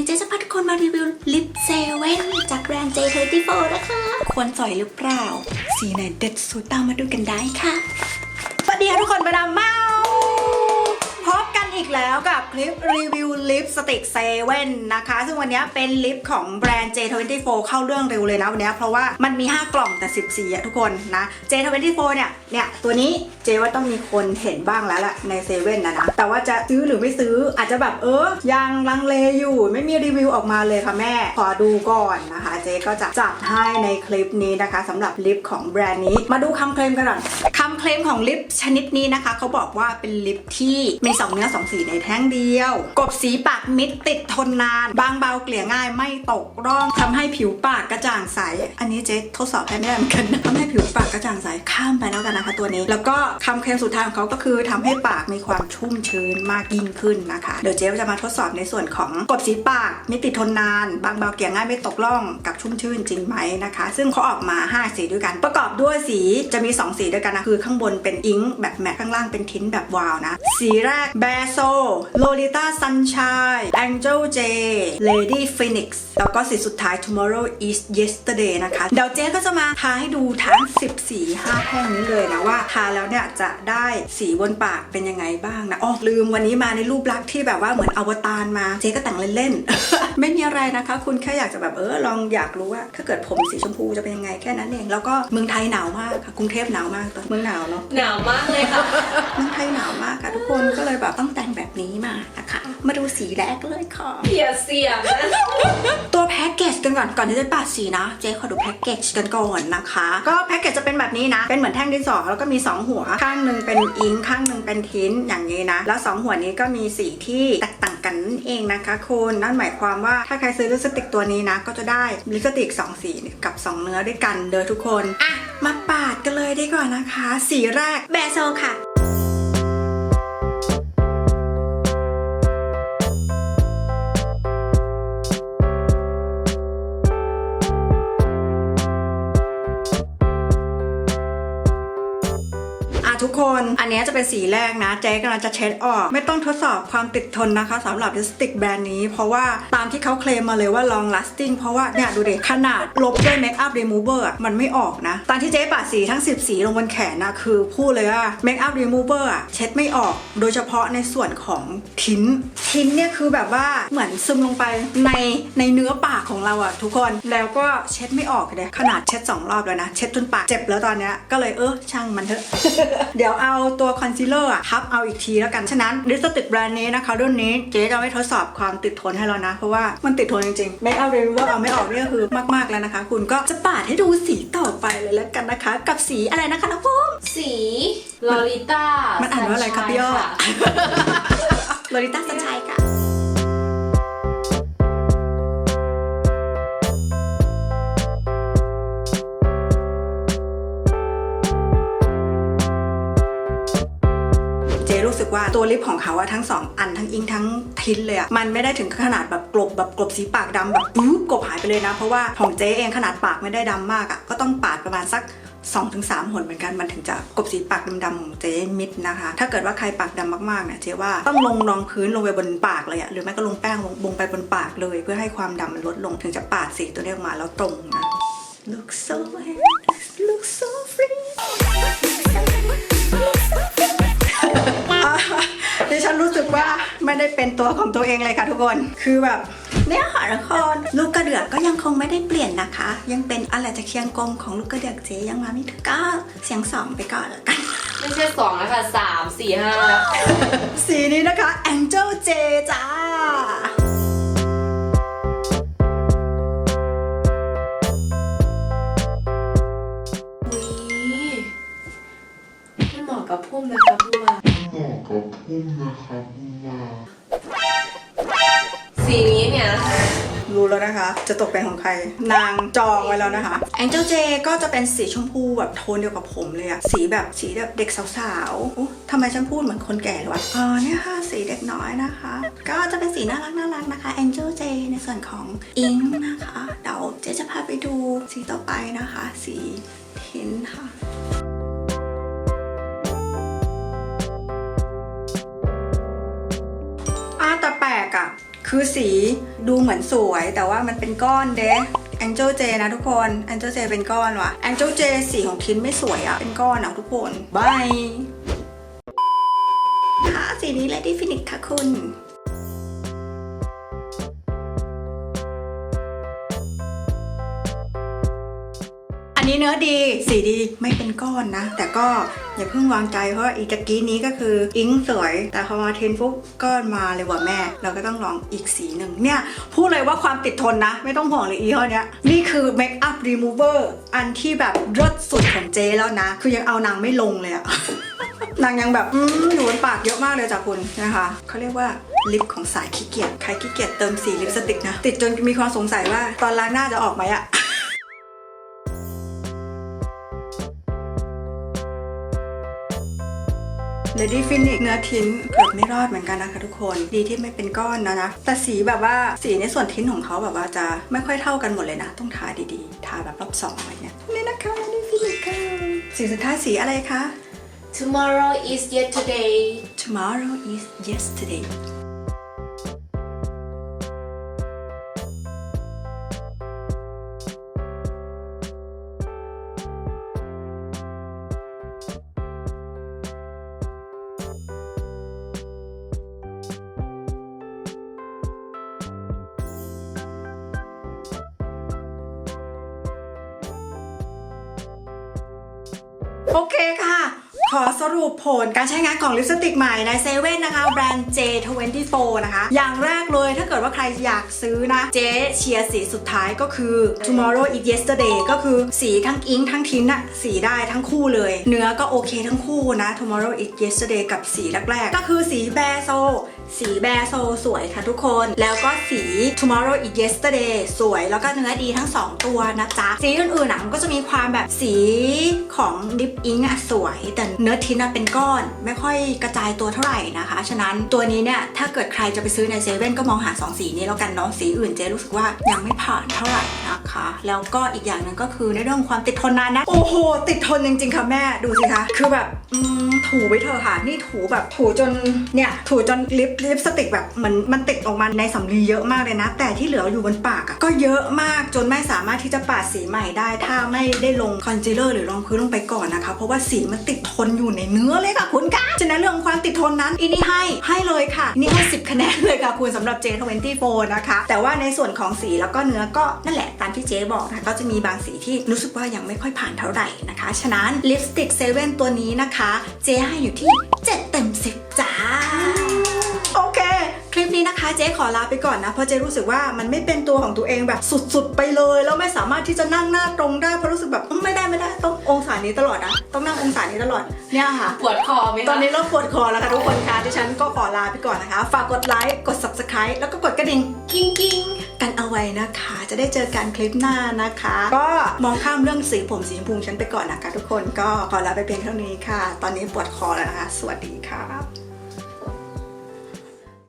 นี้เจ๊จะพาทุกคนมารีวิวลิปเซเว่นจากแบรนด์ J34 นะคะ ควรสอยหรือเปล่า สีไหนเด็ดสุดตามมาดูกันได้ค่ะสวัสดีค่ะทุกคนมาดามมาก อีกแล้วกับคลิปรีวิวลิปสติกเซเว่นนะคะ ซึ่งวันนี้เป็นลิปของแบรนด์ J24 เข้าเรื่องเร็วเลยนะวันนี้เพราะว่ามันมี 5 กล่องแต่ 10สีอะทุกคนนะ J24 เนี่ยเนี่ยตัวนี้เจว่าต้องมีคนเห็นบ้างแล้วล่ะในเซเว่นนะนะ แต่ว่าจะซื้อหรือไม่ซื้ออาจจะแบบเออยังลังเลอยู่ไม่มีรีวิวออกมาเลยค่ะแม่ ขอดูก่อนนะคะ เจก็จะจัดให้ในคลิปนี้นะคะสำหรับลิปของแบรนด์นี้มาดูคำเคลมกันก่อนคำเคลมของลิปชนิดนี้นะคะเขาบอกว่าเป็นลิปที่มีสองเนื้อสองสีในแท่งเดียว กบสีปากมิดติดทนนาน บางเบาเกลี่ยง่ายไม่ตกร่องทำให้ผิวปากกระจ่างใส อันนี้เจ๊ทดสอบให้ไม่ได้เหมือนกันนะทำให้ผิวปากกระจ่างใสข้ามไปแล้วกันนะคะตัวนี้ แล้วก็คำเคลมสุดท้ายของเขาก็คือทำให้ปากมีความชุ่มชื้นมากยิ่งขึ้นนะคะ เดี๋ยวเจ๊จะมาทดสอบในส่วนของกบสีปากมิดติดทนนาน บางเบาเกลี่ยง่ายไม่ตกร่องกับชุ่มชื่นจริงไหมนะคะ ซึ่งเขาออกมา 5 สีด้วยกัน ประกอบด้วยสีจะมี 2 สีด้วยกันนะคือข้างบนเป็นอิงค์แบบแมทข้างล่างเป็นทินท์แบบวาวนะ สีแรกแบโซโลลิต้าซันชัย Angel J Lady Phoenix แล้วก็สีสุดท้าย Tomorrow is Yesterday นะคะ เดี๋ยวเจ๊ก็จะมาทาให้ดูทั้ง 10 สี5แท่งนี้เลยนะว่าทาแล้วเนี่ยจะได้สีบนปากเป็นยังไงบ้างนะอ๋อลืมวันนี้มาในรูปลักษณ์ที่แบบว่าเหมือนอวตารมา เจ๊ก็แต่งเล่นๆ ไม่มีอะไรนะคะ คุณแค่อยากจะแบบเออลองอยากรู้ว่า ถ้าเกิดผมสีชมพูจะเป็นยังไงแค่นั้นเอง แล้วก็เมืองไทยหนาวมากค่ะกรุงเทพหนาวมากตอนเมืองหนาวเนาะหนาวมากเลยค่ะเมืองไทยหนาวมากค่ะทุกคนก็เลยแบบต้องแต่งแบบนี้มานะคะ มาดูสีแรกเลยค่ะเสียเสียงนะตัวแพ็กเกจกันก่อนก่อนที่จะปาดสีนะ เจ๊ขอดูแพ็กเกจกันก่อนนะคะ ก็แพ็กเกจจะเป็นแบบนี้นะ เป็นเหมือนแท่งดินสอแล้วก็มี 2 หัว ข้างหนึ่งเป็นอิงค์ข้างหนึ่งเป็นทินท์อย่างนี้นะ แล้ว 2 หัวนี้ก็มีสีที่แตกต่างันนั่นเองนะคะคุณนั่นหมายความว่าถ้าใครซื้อลิปสติกตัวนี้นะ ก็จะได้ลิปสติก2 สีกับ 2 เนื้อด้วยกันเด้อทุกคน อะ มาปาดกันเลยดีกว่านะคะ สีแรกแบโซค่ะ อะทุกคนอันนี้จะเป็นสีแรกนะเจ๊กำลังจะเช็ดออก ไม่ต้องทดสอบความติดทนนะคะสำหรับลิปสติกแบรนด์นี้ เพราะว่าตามที่เขาเคลมมาเลยว่า long lasting เพราะว่าเนี่ยดูเด็ขนาดลบด้วย make up remover อะมันไม่ออกนะ ตอนที่เจ๊ปาดสีทั้ง 10 สีลงบนแขนนะคือพูดเลยว่า make up remover อะเช็ดไม่ออก โดยเฉพาะในส่วนของทิ้นทิ้นเนี่ยคือแบบว่าเหมือนซึมลงไปในในเนื้อปากของเราอะทุกคนแล้วก็เช็ดไม่ออกเลยขนาดเช็ดสองรอบแล้วนะ เช็ดจนปากเจ็บแล้วตอนเนี้ยก็เลยเออช่างมันเถอะเดี๋ยวเอาตัวคอนซีลเลอร์อะทับเอาอีกทีแล้วกัน ฉะนั้นลิปสติกแบรนด์นี้นะคะ รุ่นนี้เจ๊จะไม่ทดสอบความติดทนให้แล้วนะ เพราะว่ามันติดทนจริงๆ Make up Remover เอาไม่ออกนี่ก็คือมากๆแล้วนะคะ คุณก็จะปาดให้ดูสีต่อไปเลยแล้วกันนะคะ กับสีอะไรนะคะน้องพุ่มสีลอริต้า มันอ่านว่าอะไรครับพี่อ้อค่ะโลลิต้าสัญชัยค่ะ ว่าตัวลิปของเขาอะทั้งสองอันทั้งอิงทั้งทินเลยอะมันไม่ได้ถึงขนาดแบบกลบแบบกลบสีปากดำแบบปุ๊บกลบหายไปเลยนะ เพราะว่าของเจ๊เองขนาดปากไม่ได้ดำมากอะก็ต้องปาดประมาณสัก2-3หนเหมือนกันมันถึงจะกบสีปากดำๆของเจ๊มิดนะคะ ถ้าเกิดว่าใครปากดำมากๆเนี่ยเจ๊ว่าต้องลงรองพื้นลงไปบนปากเลยอะหรือไม่ก็ลงแป้งลงลงไปบนปากเลย เพื่อให้ความดำมันลดลงถึงจะปาดสีตัวนี้ออกมาแล้วตรงนะ Look so look ฉันรู้สึกว่าไม่ได้เป็นตัวของตัวเองเลยค่ะทุกคน คือแบบเนี่ยค่ะทุกคนลูกกระเดือกก็ยังคงไม่ได้เปลี่ยนนะคะ ยังเป็นอะไรจะเคียงกลมของลูกกระเดือกเจยังมาไม่ถึงก็เสียงสองไปก่อนละกัน ไม่ใช่สองแล้วค่ะสามสี่ห้าสีนี้นะคะ Angel J จ้า พุ่มนะครับว่าสีนี้เนี่ย รู้แล้วนะคะ จะตกเป็นของใคร นางจองไว้แล้วนะคะ Angel J ก็จะเป็นสีชมพูแบบโทนเดียวกับผมเลยอะสีแบบสีแบบเด็กสาวๆอุ๊ยทำไมฉันพูดเหมือนคนแก่เลยวะอ๋อเนี่ยค่ะ สีเด็กน้อยนะคะ ก็จะเป็นสีน่ารักน่ารักนะคะ Angel J ในส่วนของอิงนะคะ เดี๋ยวเจจะพาไปดูสีต่อไปนะคะ สีทินค่ะ คือสีดูเหมือนสวย แต่ว่ามันเป็นก้อนเด้ Angel J นะทุกคน Angel J เป็นก้อนว่ะ Angel J สีของทินไม่สวยอะเป็นก้อนอะทุกคนบายค่ะสีนี้เลยที่ฟินิกค่ะคุณ อันนี้เนื้อดีสีดีไม่เป็นก้อนนะ แต่ก็อย่าเพิ่งวางใจเพราะอีตะกี้นี้ก็คืออิงสวย แต่พอมาเทนปุ๊บก้อนมาเลยว่ะแม่ เราก็ต้องลองอีกสีหนึ่งเนี่ย พูดเลยว่าความติดทนนะ ไม่ต้องห่วงเลยอีห้อเนี้ยนี่คือเมคอัพรีมูเวอร์อันที่แบบรสสุดของเจแล้วนะ คือยังเอานางไม่ลงเลยอะนางยังแบบอืมอยู่บนปากเยอะมากเลยจ้ะคุณนะคะเขาเรียกว่าลิปของสายขี้เกียจใครขี้เกียจเติมสีลิปสติกนะ ติดจนมีความสงสัยว่าตอนล้างหน้าจะออกไหมอะ Lady Phoenix เนื้อทิ้นเกือบไม่รอดเหมือนกันนะคะทุกคนดีที่ไม่เป็นก้อนนะนะ แต่สีแบบว่าสีในส่วนทิ้นของเขาแบบว่าจะไม่ค่อยเท่ากันหมดเลยนะ ต้องทาดีๆ ทาแบบรอบสองอะไรเงี้ยนี่นะคะ Lady Phoenix ค่ะสีสุดท้ายสีอะไรคะ Tomorrow is yesterday Tomorrow is yesterday โอเคค่ะ ขอสรุปผลการใช้งานของลิปสติกใหม่ในเซเว่นนะคะแบรนด์ J24 นะคะ อย่างแรกเลยถ้าเกิดว่าใครอยากซื้อนะเจ๊เชียร์สีสุดท้ายก็คือ Tomorrow is Yesterday ก็คือสีทั้งอิงทั้งทินอะสีได้ทั้งคู่เลย เนื้อก็โอเคทั้งคู่นะ Tomorrow is Yesterday กับสีแรกๆ ก็คือสีแบโซสีแบโซสวยค่ะทุกคน แล้วก็สี Tomorrow is Yesterday สวยแล้วก็เนื้อดีทั้ง 2 ตัวนะจ๊ะ สีอื่นๆอะมันก็จะมีความแบบสีของดิปอิงอะสวยแต่เนื้อทินเป็นก้อนไม่ค่อยกระจายตัวเท่าไหร่นะคะ ฉะนั้นตัวนี้เนี่ยถ้าเกิดใครจะไปซื้อในเซเว่นก็มองหา 2 สีนี้แล้วกันเนาะสีอื่นเจ๊รู้สึกว่ายังไม่ผ่านเท่าไหร่นะคะ แล้วก็อีกอย่างหนึ่งก็คือในเรื่องความติดทนนานนะ โอ้โห ติดทนจริงๆค่ะแม่ดูสิคะคือแบบถูไปเถอะค่ะ นี่ถูแบบถูจนเนี่ยถูจนลิปลิปสติกแบบเหมือนมันติดออกมาในสำลีเยอะมากเลยนะ แต่ที่เหลืออยู่บนปากอะก็เยอะมากจนไม่สามารถที่จะปาดสีใหม่ได้ ถ้าไม่ได้ลงคอนซีลเลอร์หรือรองพื้นลงไปก่อนนะคะ เพราะว่าสีมันติดทนอยู่ในเนื้อเลยค่ะคุณคะฉะนั้นเรื่องความติดทนนั้นอีนี่ให้ให้เลยค่ะนี่ให้10 คะแนนเลยค่ะคุณสำหรับ J24 นะคะ แต่ว่าในส่วนของสีแล้วก็เนื้อก็นั่นแหละตามที่เจ๊บอกนะคะก็จะมีบางสีที่รู้สึกว่ายังไม่ค่อยผ่านเท่าไหร่นะคะ ฉะนั้นลิปสติกเซเว่นตัวนี้นะคะ เจ๊ให้อยู่ที่ 7 เต็ม 10จ้ะ เจ๊ขอลาไปก่อนนะเพราะเจ๊รู้สึกว่ามันไม่เป็นตัวของตัวเองแบบสุดๆไปเลย แล้วไม่สามารถที่จะนั่งหน้าตรงได้เพราะรู้สึกแบบอืมไม่ได้ไม่ได้ต้ององศานี้ตลอดนะต้องนั่งองศานี้ตลอดเนี่ยค่ะปวดคอไหมคะตอนนี้เริ่มปวดคอแล้วค่ะทุกคนค่ะดิฉันก็ขอลาไปก่อนนะคะ ฝากกดไลค์กด subscribe แล้วก็กดกระดิ่งกิ้งกิ้งกันเอาไว้นะคะ จะได้เจอกันคลิปหน้านะคะ ก็มองข้ามเรื่องสีผมสีชมพูฉันไปก่อนนะคะ ทุกคนก็ขอลาไปเพียงเท่านี้ค่ะ ตอนนี้ปวดคอแล้วนะคะ สวัสดีค่ะ